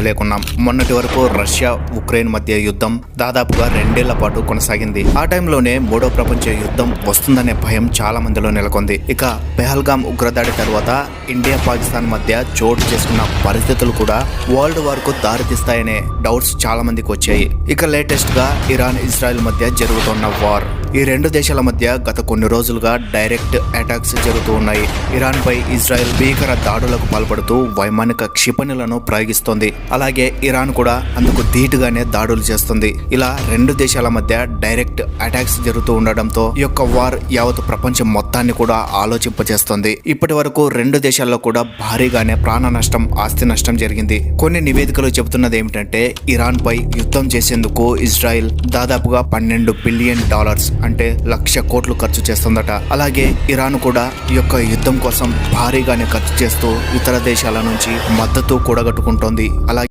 లేకున్నాం మొన్నటి వరకు Russia Ukraine మధ్య యుద్ధం దాదాపుగా రెండేళ్ళ పాటు కొనసాగింది. ఆ టైంలోనే మూడో ప్రపంచ యుద్ధం వస్తుందనే భయం చాలా మందిలో నెలకొంది. ఇక పెహల్గాం ఉగ్రదాడి తర్వాత ఇండియా పాకిస్తాన్ మధ్య చోటు చేసుకున్న పరిస్థితులు కూడా వరల్డ్ వార్కు దారితీస్తాయనే డౌట్స్ చాలా మందికి వచ్చాయి. ఇక లేటెస్ట్గా ఇరాన్ ఇజ్రాయెల్ మధ్య జరుగుతున్న వార్. ఈ రెండు దేశాల మధ్య గత కొన్ని రోజులుగా డైరెక్ట్ అటాక్స్ జరుగుతూ ఉన్నాయి. ఇరాన్ పై ఇజ్రాయెల్ భీకర దాడులకు పాల్పడుతూ వైమానిక క్షిపణులను ప్రయోగిస్తోంది. అలాగే ఇరాన్ కూడా అందుకు ధీటుగానే దాడులు చేస్తుంది. ఇలా రెండు దేశాల మధ్య డైరెక్ట్ అటాక్స్ జరుగుతూ ఉండడంతో ఈ యొక్క వార్ యావత్ ప్రపంచం మొత్తాన్ని కూడా ఆలోచింపజేస్తోంది. ఇప్పటి వరకు రెండు దేశాల్లో కూడా భారీగానే ప్రాణ నష్టం ఆస్తి నష్టం జరిగింది. కొన్ని నివేదికలు చెబుతున్నది ఏమిటంటే ఇరాన్ పై యుద్ధం చేసేందుకు ఇజ్రాయెల్ దాదాపుగా పన్నెండు బిలియన్ డాలర్స్ అంటే లక్ష కోట్లు ఖర్చు చేస్తుందట. అలాగే ఇరాన్ కూడా ఈ యొక్క యుద్ధం కోసం భారీగానే ఖర్చు చేస్తూ ఇతర దేశాల నుంచి మద్దతు కూడగట్టుకుంటోంది. అలాగే